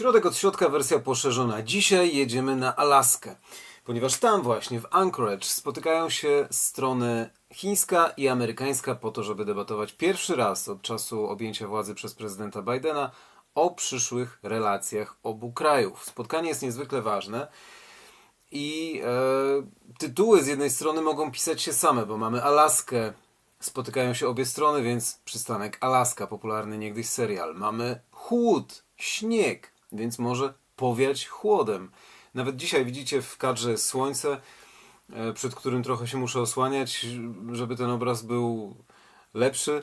Środek od środka, wersja poszerzona. Dzisiaj jedziemy na Alaskę, ponieważ tam właśnie, w Anchorage, spotykają się strony chińska i amerykańska po to, żeby debatować pierwszy raz od czasu objęcia władzy przez prezydenta Bidena o przyszłych relacjach obu krajów. Spotkanie jest niezwykle ważne. I e, tytuły z jednej strony mogą pisać się same, bo mamy Alaskę, spotykają się obie strony, więc przystanek Alaska, popularny niegdyś serial. Mamy chłód, śnieg, więc może powiać chłodem. Nawet dzisiaj widzicie w kadrze słońce, e, przed którym trochę się muszę osłaniać, żeby ten obraz był lepszy.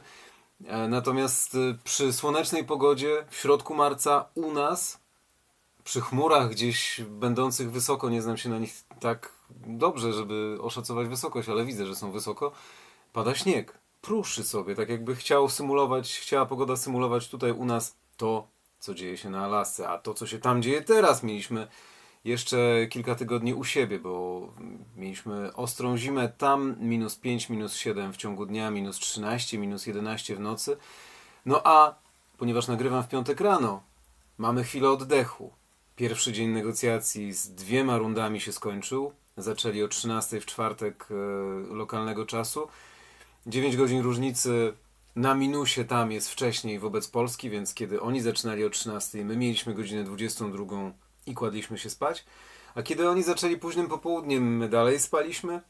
E, Natomiast e, przy słonecznej pogodzie w środku marca u nas przy chmurach gdzieś będących wysoko, nie znam się na nich tak dobrze, żeby oszacować wysokość, ale widzę, że są wysoko, pada śnieg. Pruszy sobie, tak jakby chciał symulować, chciała pogoda symulować tutaj u nas to, co dzieje się na Alasce, a to, co się tam dzieje teraz, mieliśmy jeszcze kilka tygodni u siebie, bo mieliśmy ostrą zimę, tam minus 5, minus 7 w ciągu dnia, minus 13, minus 11 w nocy. No a ponieważ nagrywam w piątek rano, mamy chwilę oddechu. Pierwszy dzień negocjacji z dwiema rundami się skończył. Zaczęli o 13 w czwartek e, lokalnego czasu. 9 godzin różnicy na minusie tam jest wcześniej wobec Polski, więc kiedy oni zaczynali o 13, my mieliśmy godzinę 22 i kładliśmy się spać. A kiedy oni zaczęli późnym popołudniem, my dalej spaliśmy.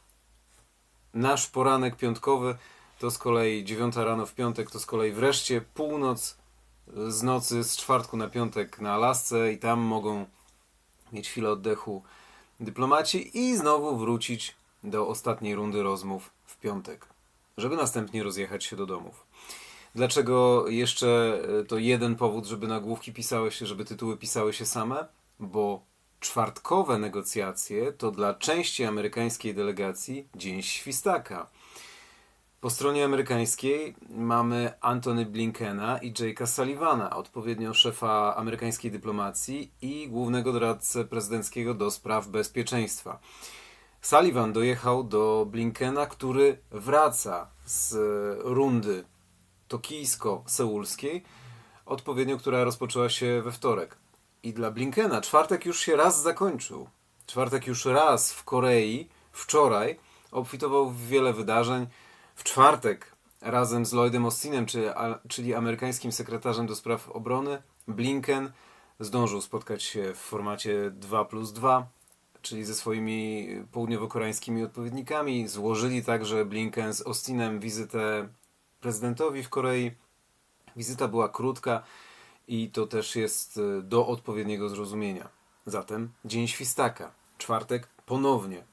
Nasz poranek piątkowy to z kolei 9 rano w piątek, to z kolei wreszcie północ z nocy z czwartku na piątek na Alasce i tam mogą mieć chwilę oddechu dyplomaci i znowu wrócić do ostatniej rundy rozmów w piątek, żeby następnie rozjechać się do domów. Dlaczego jeszcze e, to jeden powód, żeby nagłówki pisały się, żeby tytuły pisały się same? Bo czwartkowe negocjacje to dla części amerykańskiej delegacji dzień świstaka. Po stronie amerykańskiej mamy Antony Blinkena i Jake'a Sullivana, odpowiednio szefa amerykańskiej dyplomacji i głównego doradcę prezydenckiego do spraw bezpieczeństwa. Sullivan dojechał do Blinkena, który wraca z rundy tokijsko-seulskiej, odpowiednio która rozpoczęła się we wtorek. I dla Blinkena czwartek już się raz zakończył. Czwartek już raz w Korei, wczoraj, obfitował w wiele wydarzeń. W czwartek razem z Lloydem Austinem, czyli, czyli amerykańskim sekretarzem do spraw obrony, Blinken zdążył spotkać się w formacie 2 plus 2, czyli ze swoimi południowo-koreańskimi odpowiednikami. Złożyli także Blinken z Austinem wizytę prezydentowi w Korei. Wizyta była krótka i to też jest e, do odpowiedniego zrozumienia. Zatem Dzień Świstaka, czwartek ponownie.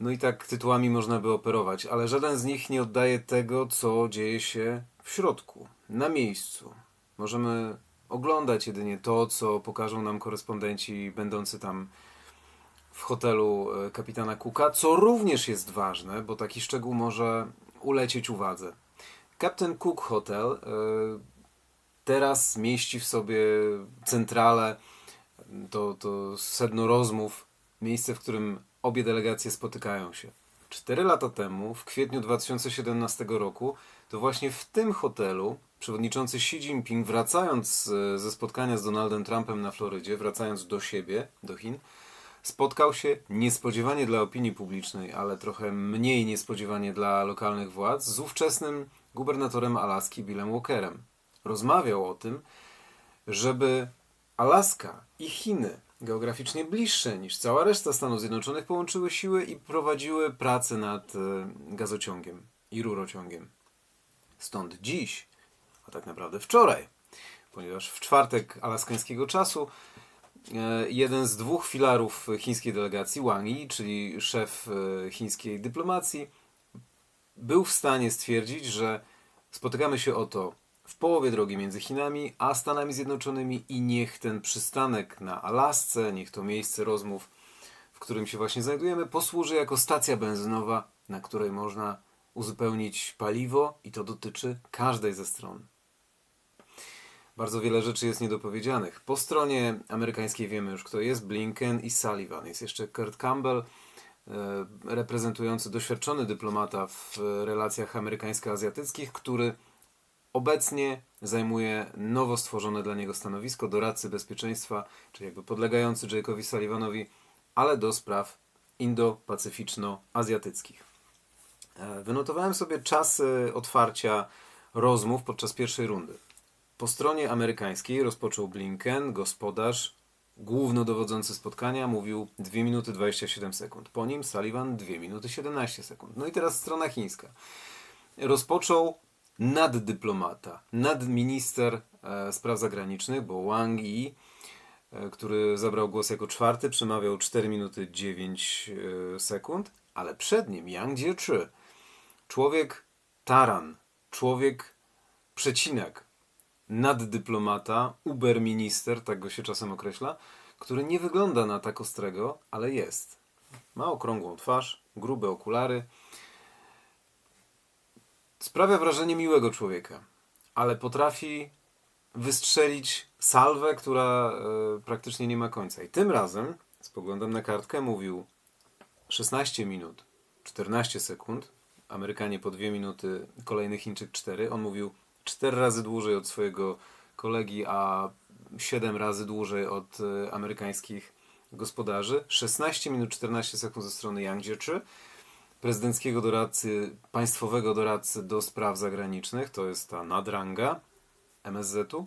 No i tak tytułami można by operować, ale żaden z nich nie oddaje tego, co dzieje się w środku, na miejscu. Możemy oglądać jedynie to, co pokażą nam korespondenci będący tam w hotelu e, kapitana Cooka, co również jest ważne, bo taki szczegół może ulecieć uwadze. Captain Cook Hotel e, teraz mieści w sobie centralę, to, to sedno rozmów, miejsce, w którym obie delegacje spotykają się. Cztery lata temu, w kwietniu 2017 roku, to właśnie w tym hotelu przewodniczący Xi Jinping, wracając ze spotkania z Donaldem Trumpem na Florydzie, wracając do siebie, do Chin, spotkał się niespodziewanie dla opinii publicznej, ale trochę mniej niespodziewanie dla lokalnych władz, z ówczesnym gubernatorem Alaski Billem Walkerem. Rozmawiał o tym, żeby Alaska i Chiny, geograficznie bliższe niż cała reszta Stanów Zjednoczonych, połączyły siły i prowadziły pracę nad e, gazociągiem i rurociągiem. Stąd dziś, a tak naprawdę wczoraj, ponieważ w czwartek alaskańskiego czasu jeden z dwóch filarów chińskiej delegacji, Wang Yi, czyli szef e, chińskiej dyplomacji, był w stanie stwierdzić, że spotykamy się oto w połowie drogi między Chinami a Stanami Zjednoczonymi i niech ten przystanek na Alasce, niech to miejsce rozmów, w którym się właśnie znajdujemy, posłuży jako stacja benzynowa, na której można uzupełnić paliwo i to dotyczy każdej ze stron. Bardzo wiele rzeczy jest niedopowiedzianych. Po stronie amerykańskiej wiemy już, kto jest Blinken i Sullivan. Jest jeszcze Kurt Campbell, e, reprezentujący doświadczony dyplomata w relacjach amerykańsko-azjatyckich, który Obecnie zajmuje nowo stworzone dla niego stanowisko doradcy bezpieczeństwa, czyli jakby podlegający Jake'owi Sullivanowi, ale do spraw indo-pacyficzno-azjatyckich. E, Wynotowałem sobie czasy otwarcia rozmów podczas pierwszej rundy. Po stronie amerykańskiej rozpoczął Blinken, gospodarz, głównodowodzący spotkania, mówił 2 minuty 27 sekund. Po nim Sullivan 2 minuty 17 sekund. No i teraz strona chińska. Rozpoczął naddyplomata, nadminister e, spraw zagranicznych, bo Wang Yi, e, który zabrał głos jako czwarty, przemawiał 4 minuty 9 e, sekund, ale przed nim Yang Jiechi, człowiek taran, człowiek przecinek, naddyplomata, uberminister, tak go się czasem określa, który nie wygląda na tak ostrego, ale jest. Ma okrągłą twarz, grube okulary. Sprawia wrażenie miłego człowieka, ale potrafi wystrzelić salwę, która e, praktycznie nie ma końca. I tym razem, spoglądam na kartkę, mówił 16 minut, 14 sekund, Amerykanie po 2 minuty, kolejny Chińczyk 4. On mówił 4 razy dłużej od swojego kolegi, a 7 razy dłużej od e, amerykańskich gospodarzy. 16 minut 14 sekund ze strony Yang Jiechi, prezydenckiego doradcy, państwowego doradcy do spraw zagranicznych, to jest ta nadrang MSZ-u.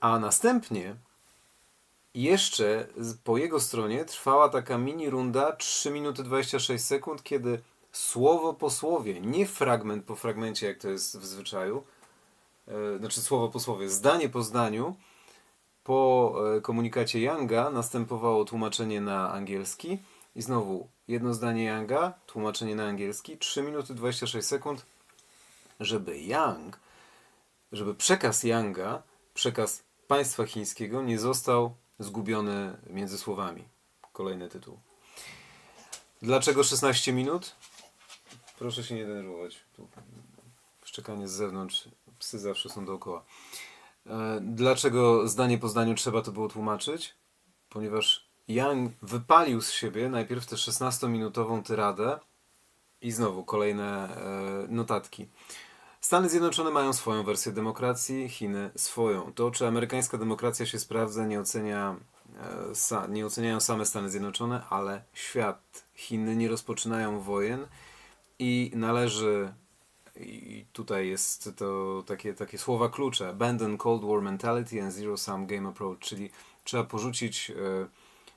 A następnie jeszcze po jego stronie trwała taka mini runda 3 minuty 26 sekund, kiedy słowo po słowie, nie fragment po fragmencie, jak to jest w zwyczaju, znaczy słowo po słowie, zdanie po zdaniu, po e, komunikacie Younga następowało tłumaczenie na angielski i znowu jedno zdanie Younga, tłumaczenie na angielski, 3 minuty 26 sekund, żeby Young, żeby przekaz Younga, przekaz państwa chińskiego nie został zgubiony między słowami. Kolejny tytuł. Dlaczego 16 minut? Proszę się nie denerwować. Tu szczekanie z zewnątrz, psy zawsze są dookoła. E, Dlaczego zdanie po zdaniu trzeba to było tłumaczyć? Ponieważ Yang wypalił z siebie najpierw tę 16-minutową tyradę i znowu kolejne e, notatki. Stany Zjednoczone mają swoją wersję demokracji, Chiny swoją. To, czy amerykańska demokracja się sprawdza, nie, ocenia, e, nie oceniają same Stany Zjednoczone, ale świat. Chiny nie rozpoczynają wojen i należy, i tutaj jest to takie, takie słowa klucze, abandon Cold War mentality and zero sum game approach, czyli trzeba porzucić e,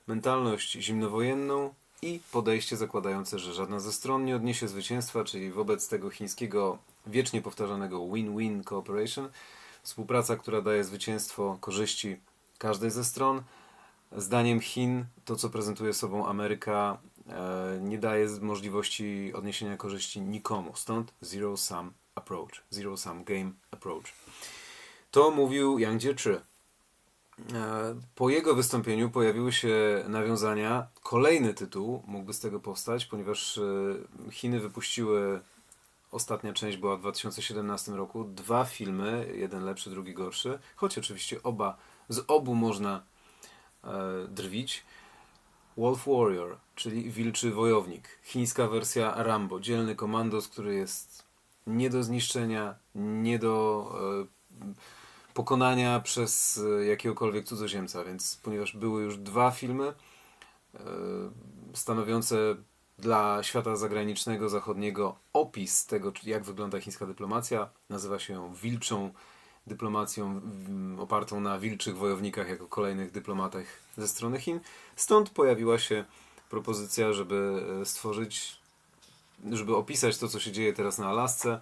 mentalność zimnowojenną i podejście zakładające, że żadna ze stron nie odniesie zwycięstwa, czyli wobec tego chińskiego wiecznie powtarzanego win-win cooperation, współpraca, która daje zwycięstwo korzyści każdej ze stron. Zdaniem Chin to, co prezentuje sobą Ameryka, nie daje możliwości odniesienia korzyści nikomu. Stąd zero sum approach, zero sum game approach. To mówił Yang Jiechi. E, Po jego wystąpieniu pojawiły się nawiązania. Kolejny tytuł mógłby z tego powstać, ponieważ e, Chiny wypuściły, ostatnia część była w 2017 roku, dwa filmy, jeden lepszy, drugi gorszy, choć oczywiście oba, z obu można e, drwić. Wolf Warrior, czyli Wilczy Wojownik. Chińska wersja Rambo, dzielny komandos, który jest nie do zniszczenia, nie do e, pokonania przez e, jakiegokolwiek cudzoziemca, więc ponieważ były już dwa filmy e, stanowiące dla świata zagranicznego, zachodniego opis tego, jak wygląda chińska dyplomacja, nazywa się ją wilczą dyplomacją opartą na wilczych wojownikach jako kolejnych dyplomatach ze strony Chin. Stąd pojawiła się propozycja, żeby e, stworzyć, żeby opisać to, co się dzieje teraz na Alasce,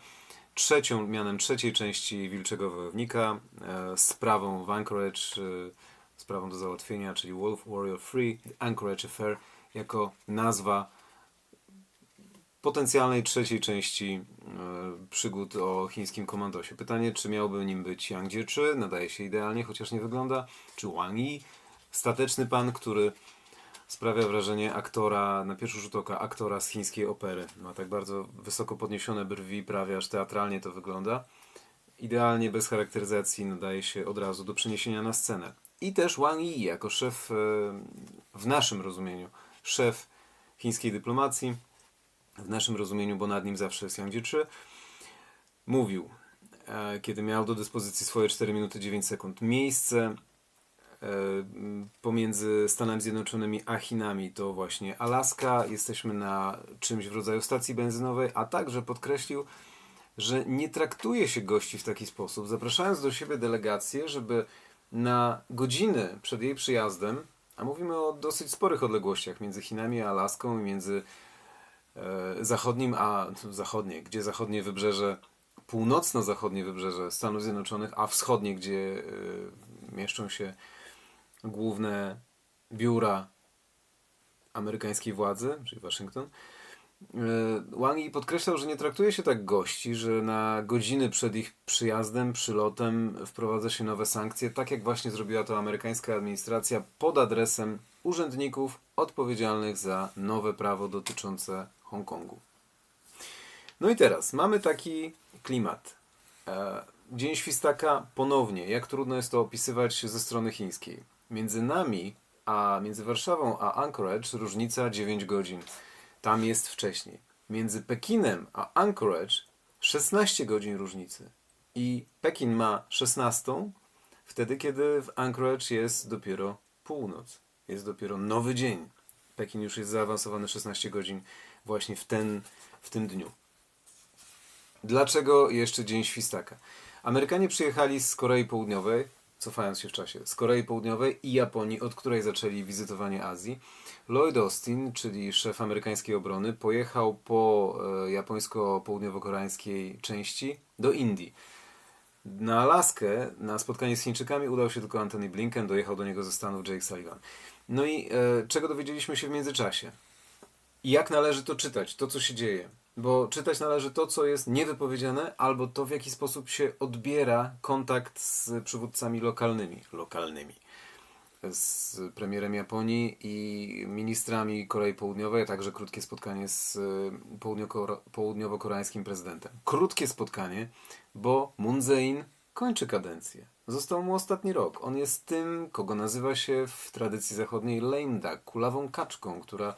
trzecią, mianem trzeciej części Wilczego Wojownika, e, sprawą w Anchorage, e, sprawą do załatwienia, czyli Wolf Warrior Free, Anchorage Affair, jako nazwa potencjalnej trzeciej części e, przygód o chińskim komandosie. Pytanie, czy miałby nim być Yang Jiechi, nadaje się idealnie, chociaż nie wygląda, czy Wang Yi, stateczny pan, który sprawia wrażenie aktora, na pierwszy rzut oka, aktora z chińskiej opery. Ma tak bardzo wysoko podniesione brwi, prawie aż teatralnie to wygląda. Idealnie, bez charakteryzacji, nadaje się od razu do przeniesienia na scenę. I też Wang Yi, jako szef, e, w naszym rozumieniu, szef chińskiej dyplomacji, w naszym rozumieniu, bo nad nim zawsze jest Yang mówił e, kiedy miał do dyspozycji swoje 4 minuty 9 sekund. Miejsce e, pomiędzy Stanami Zjednoczonymi a Chinami to właśnie Alaska. Jesteśmy na czymś w rodzaju stacji benzynowej, a także podkreślił, że nie traktuje się gości w taki sposób, zapraszając do siebie delegację, żeby na godziny przed jej przyjazdem, a mówimy o dosyć sporych odległościach między Chinami a Alaską i między zachodnim a zachodnie, gdzie zachodnie wybrzeże, północno-zachodnie wybrzeże Stanów Zjednoczonych, a wschodnie, gdzie e, mieszczą się główne biura amerykańskiej władzy, czyli Waszyngton. E, Wang Yi podkreślał, że nie traktuje się tak gości, że na godziny przed ich przyjazdem, przylotem wprowadza się nowe sankcje, tak jak właśnie zrobiła to amerykańska administracja pod adresem urzędników odpowiedzialnych za nowe prawo dotyczące Hongkongu. No i teraz mamy taki klimat. E, Dzień Świstaka ponownie. Jak trudno jest to opisywać ze strony chińskiej. Między nami, a między Warszawą a Anchorage różnica 9 godzin. Tam jest wcześniej. Między Pekinem a Anchorage 16 godzin różnicy. I Pekin ma 16 wtedy, kiedy w Anchorage jest dopiero północ. Jest dopiero nowy dzień. Pekin już jest zaawansowany 16 godzin właśnie w, ten, w tym dniu. Dlaczego jeszcze Dzień Świstaka? Amerykanie przyjechali z Korei Południowej, cofając się w czasie, z Korei Południowej i Japonii, od której zaczęli wizytowanie Azji. Lloyd Austin, czyli szef amerykańskiej obrony, pojechał po e, japońsko-południowo-koreańskiej części do Indii. Na Alaskę, na spotkanie z Chińczykami udał się tylko Antony Blinken, dojechał do niego ze Stanów Jake Sullivan. No i e, czego dowiedzieliśmy się w międzyczasie? I jak należy to czytać, to co się dzieje. Bo czytać należy to, co jest niewypowiedziane, albo to, w jaki sposób się odbiera kontakt z przywódcami lokalnymi. Lokalnymi. Z premierem Japonii i ministrami Korei Południowej, a także krótkie spotkanie z południowo- południowo-koreańskim prezydentem. Krótkie spotkanie, bo Moon Jae-in kończy kadencję. Został mu ostatni rok. On jest tym, kogo nazywa się w tradycji zachodniej lame duck, kulawą kaczką, która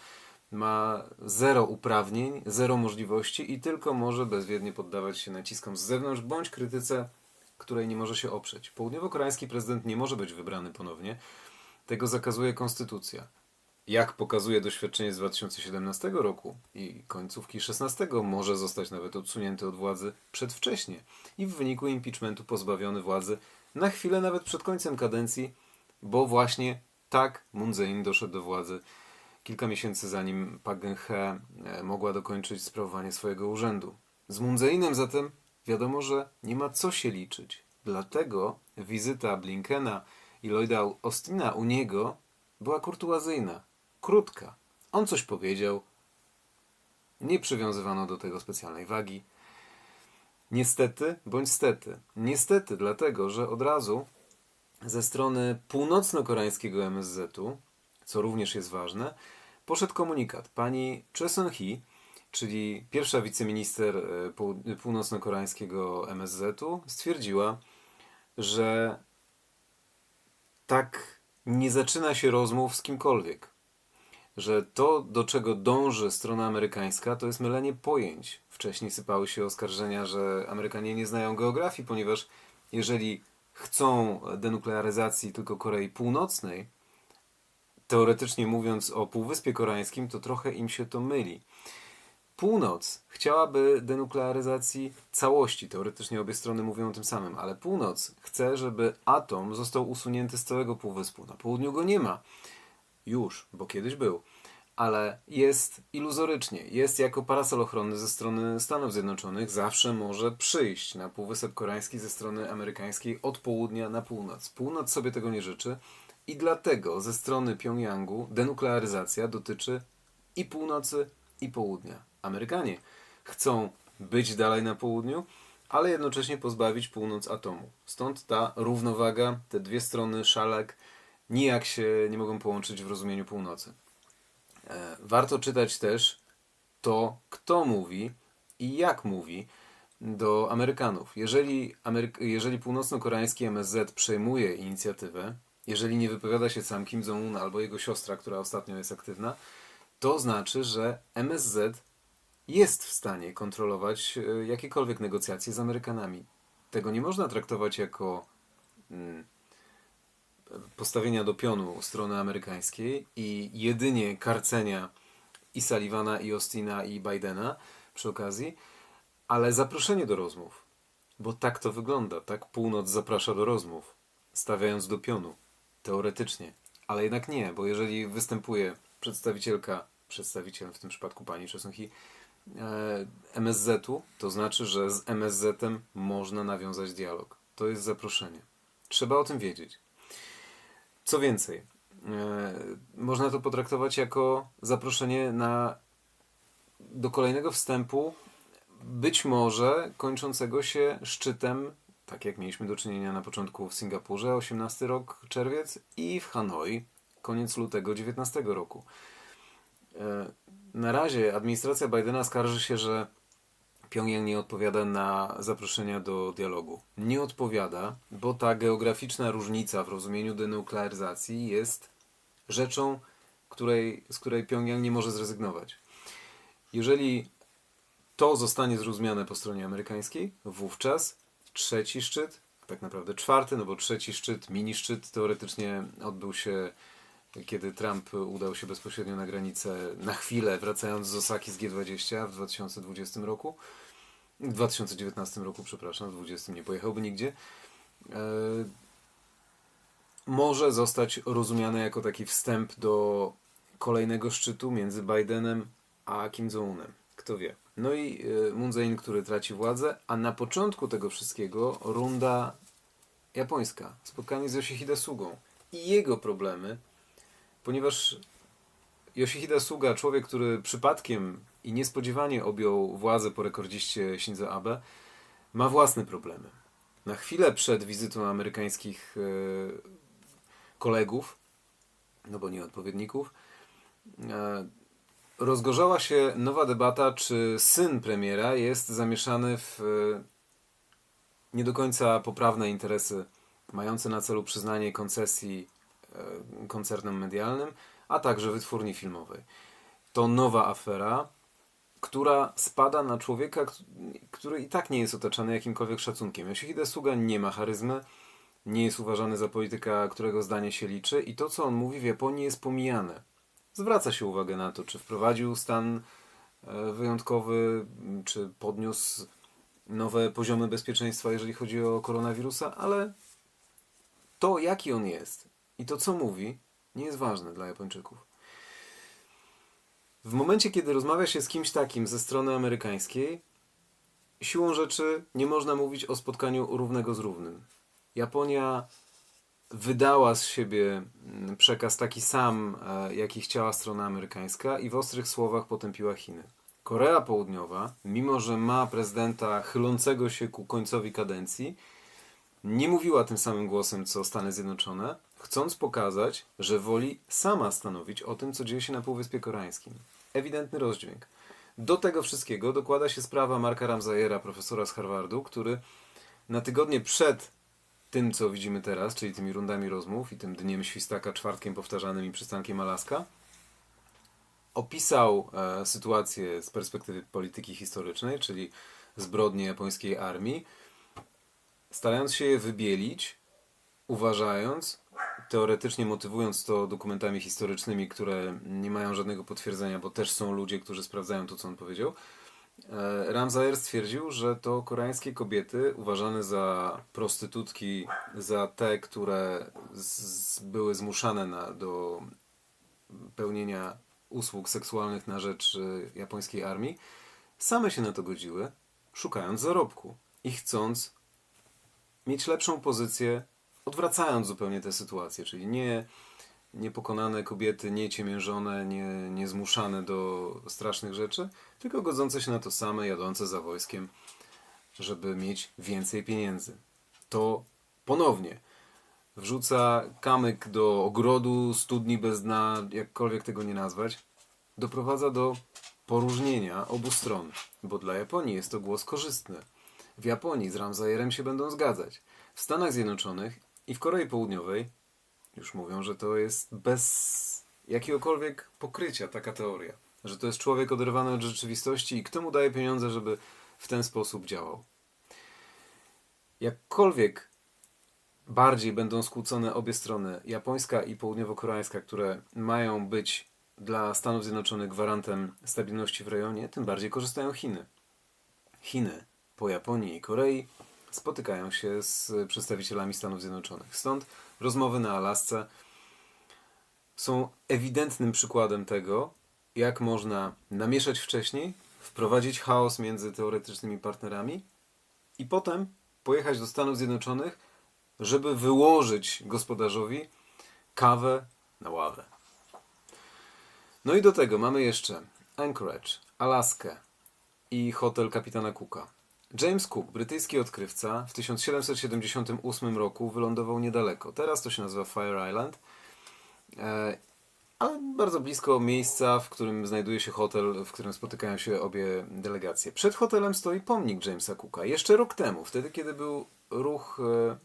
ma zero uprawnień, zero możliwości i tylko może bezwiednie poddawać się naciskom z zewnątrz bądź krytyce, której nie może się oprzeć. Południowo-koreański prezydent nie może być wybrany ponownie. Tego zakazuje konstytucja. Jak pokazuje doświadczenie z 2017 roku i końcówki 16, może zostać nawet odsunięty od władzy przedwcześnie i w wyniku impeachmentu pozbawiony władzy na chwilę nawet przed końcem kadencji, bo właśnie tak Moon Jae-in doszedł do władzy kilka miesięcy zanim Park Geun-hye e, mogła dokończyć sprawowanie swojego urzędu. Z Moon Jae-inem zatem wiadomo, że nie ma co się liczyć. Dlatego wizyta Blinkena i Lloyda Austina u niego była kurtuazyjna, krótka. On coś powiedział, nie przywiązywano do tego specjalnej wagi. Niestety bądź stety. Niestety, dlatego, że od razu ze strony północno-koreańskiego MSZ-u, co również jest ważne, poszedł komunikat. Pani Choi Sun-hee, czyli pierwsza wiceminister e, pół- północno-koreańskiego MSZ-u, stwierdziła, że tak nie zaczyna się rozmów z kimkolwiek. Że to, do czego dąży strona amerykańska, to jest mylenie pojęć. Wcześniej sypały się oskarżenia, że Amerykanie nie znają geografii, ponieważ jeżeli chcą denuklearyzacji tylko Korei Północnej, teoretycznie mówiąc o Półwyspie Koreańskim, to trochę im się to myli. Północ chciałaby denuklearyzacji całości. Teoretycznie obie strony mówią o tym samym, ale północ chce, żeby atom został usunięty z całego półwyspu. Na południu go nie ma. Już, bo kiedyś był. Ale jest iluzorycznie. Jest jako parasol ochronny ze strony Stanów Zjednoczonych. Zawsze może przyjść na Półwysep Koreański ze strony amerykańskiej od południa na północ. Północ sobie tego nie życzy. I dlatego ze strony Pjongjangu denuklearyzacja dotyczy i północy, i południa. Amerykanie chcą być dalej na południu, ale jednocześnie pozbawić północ atomu. Stąd ta równowaga, te dwie strony szalek nijak się nie mogą połączyć w rozumieniu północy. E, Warto czytać też to, kto mówi i jak mówi do Amerykanów. Jeżeli, Ameryk- jeżeli północno-koreański MSZ przejmuje inicjatywę, jeżeli nie wypowiada się sam Kim Jong-un albo jego siostra, która ostatnio jest aktywna, to znaczy, że MSZ jest w stanie kontrolować e, jakiekolwiek negocjacje z Amerykanami. tego nie można traktować jako mm, postawienia do pionu strony amerykańskiej i jedynie karcenia i Sullivana, i Austina, i Bidena przy okazji, ale zaproszenie do rozmów. Bo tak to wygląda. Tak północ zaprasza do rozmów, stawiając do pionu. Teoretycznie. Ale jednak nie, bo jeżeli występuje przedstawicielka, przedstawiciel w tym przypadku pani Czesuchi, e, MSZ-u, to znaczy, że z MSZ-em można nawiązać dialog. To jest zaproszenie. Trzeba o tym wiedzieć. Co więcej, e, można to potraktować jako zaproszenie na, do kolejnego wstępu, być może kończącego się szczytem, tak jak mieliśmy do czynienia na początku w Singapurze, 18 rok czerwiec i w Hanoi, koniec lutego 19 roku. E, Na razie administracja Bidena skarży się, że Pjongjang nie odpowiada na zaproszenia do dialogu. Nie odpowiada, bo ta geograficzna różnica w rozumieniu denuklearyzacji jest rzeczą, której, z której Pjongjang nie może zrezygnować. Jeżeli to zostanie zrozumiane po stronie amerykańskiej, wówczas trzeci szczyt, tak naprawdę czwarty, no bo trzeci szczyt, mini szczyt teoretycznie odbył się, kiedy Trump udał się bezpośrednio na granicę na chwilę, wracając z Osaki z G20 w 2020 roku. W 2019 roku, przepraszam, w 2020 nie pojechałby nigdzie. E, może zostać rozumiane jako taki wstęp do kolejnego szczytu między Bidenem a Kim Jong-unem. Kto wie. No i e, Moon Jae-in, który traci władzę, a na początku tego wszystkiego runda japońska. Spotkanie z Yoshihide Sugą i jego problemy, ponieważ Yoshihide Suga, człowiek, który przypadkiem i niespodziewanie objął władzę po rekordziście Shinzo Abe, ma własne problemy. Na chwilę przed wizytą amerykańskich e, kolegów, no bo nie odpowiedników, e, rozgorzała się nowa debata, czy syn premiera jest zamieszany w e, nie do końca poprawne interesy mające na celu przyznanie koncesji e, koncernom medialnym, a także wytwórni filmowej. To nowa afera, która spada na człowieka, który i tak nie jest otaczany jakimkolwiek szacunkiem. Yoshihide Suga nie ma charyzmy, nie jest uważany za polityka, którego zdanie się liczy i to, co on mówi w Japonii jest pomijane. Zwraca się uwagę na to, czy wprowadził stan e, wyjątkowy, czy podniósł nowe poziomy bezpieczeństwa, jeżeli chodzi o koronawirusa, ale to, jaki on jest i to, co mówi, nie jest ważne dla Japończyków. W momencie, kiedy rozmawia się z kimś takim ze strony amerykańskiej, siłą rzeczy nie można mówić o spotkaniu równego z równym. Japonia wydała z siebie mm, przekaz taki sam, e, jaki chciała strona amerykańska i w ostrych słowach potępiła Chiny. Korea Południowa, mimo że ma prezydenta chylącego się ku końcowi kadencji, nie mówiła tym samym głosem co Stany Zjednoczone, chcąc pokazać, że woli sama stanowić o tym, co dzieje się na Półwyspie Koreańskim. Ewidentny rozdźwięk. Do tego wszystkiego dokłada się sprawa Marka Ramsayera, profesora z Harvardu, który na tygodnie przed tym, co widzimy teraz, czyli tymi rundami rozmów i tym dniem świstaka, czwartkiem powtarzanym i przystankiem Alaska, opisał e, sytuację z perspektywy polityki historycznej, czyli zbrodnie japońskiej armii, starając się je wybielić, uważając, teoretycznie motywując to dokumentami historycznymi, które nie mają żadnego potwierdzenia, bo też są ludzie, którzy sprawdzają to, co on powiedział. E, Ramsayer stwierdził, że to koreańskie kobiety uważane za prostytutki, za te, które z, były zmuszane na, do pełnienia usług seksualnych na rzecz e, japońskiej armii, same się na to godziły, szukając zarobku i chcąc mieć lepszą pozycję, odwracając zupełnie tę sytuację, czyli nie niepokonane kobiety, nie ciemiężone, nie, nie zmuszane do strasznych rzeczy, tylko godzące się na to same, jadące za wojskiem, żeby mieć więcej pieniędzy. To ponownie wrzuca kamyk do ogrodu, studni bez dna, jakkolwiek tego nie nazwać, doprowadza do poróżnienia obu stron, bo dla Japonii jest to głos korzystny. W Japonii z Ramsayerem się będą zgadzać. W Stanach Zjednoczonych i w Korei Południowej już mówią, że to jest bez jakiegokolwiek pokrycia taka teoria. Że to jest człowiek oderwany od rzeczywistości i kto mu daje pieniądze, żeby w ten sposób działał. jakkolwiek bardziej będą skłócone obie strony, japońska i południowo-koreańska, które mają być dla Stanów Zjednoczonych gwarantem stabilności w rejonie, tym bardziej korzystają Chiny. Chiny po Japonii i Korei spotykają się z przedstawicielami Stanów Zjednoczonych. Stąd rozmowy na Alasce są ewidentnym przykładem tego, jak można namieszać wcześniej, wprowadzić chaos między teoretycznymi partnerami i potem pojechać do Stanów Zjednoczonych, żeby wyłożyć gospodarzowi kawę na ławę. No i do tego mamy jeszcze Anchorage, Alaskę i hotel kapitana Cooka. James Cook, brytyjski odkrywca, w 1778 roku wylądował niedaleko. Teraz to się nazywa Fire Island. E, ale bardzo blisko miejsca, w którym znajduje się hotel, w którym spotykają się obie delegacje. Przed hotelem stoi pomnik Jamesa Cooka. Jeszcze rok temu, wtedy kiedy był ruch e,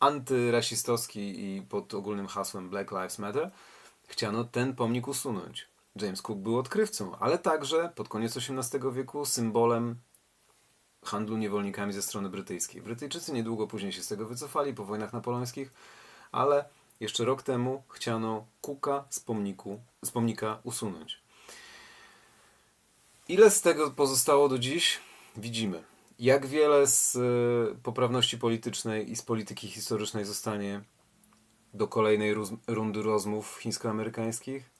antyrasistowski i pod ogólnym hasłem Black Lives Matter, chciano ten pomnik usunąć. James Cook był odkrywcą, ale także pod koniec XVIII wieku symbolem handlu niewolnikami ze strony brytyjskiej. Brytyjczycy niedługo później się z tego wycofali po wojnach napoleońskich, ale jeszcze rok temu chciano Cooka z, pomniku, z pomnika usunąć. Ile z tego pozostało do dziś? Widzimy. Jak wiele z y, poprawności politycznej i z polityki historycznej zostanie do kolejnej rundy rozmów chińsko-amerykańskich?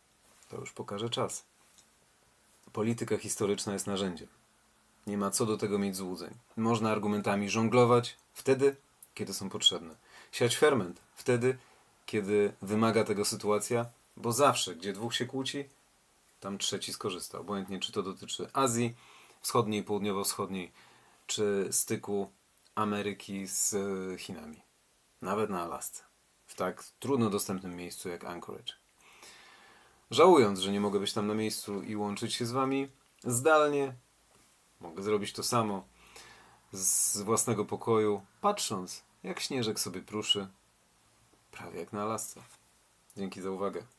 To już pokaże czas. Polityka historyczna jest narzędziem. Nie ma co do tego mieć złudzeń. Można argumentami żonglować wtedy, kiedy są potrzebne. Siać ferment wtedy, kiedy wymaga tego sytuacja, bo zawsze, gdzie dwóch się kłóci, tam trzeci skorzysta. Obojętnie, czy to dotyczy Azji Wschodniej, Południowo-Wschodniej, czy styku Ameryki z e, Chinami. Nawet na Alasce. W tak trudno dostępnym miejscu jak Anchorage. Żałując, że nie mogę być tam na miejscu i łączyć się z Wami zdalnie, mogę zrobić to samo z własnego pokoju, patrząc, jak śnieżek sobie pruszy, prawie jak na Alasce. Dzięki za uwagę.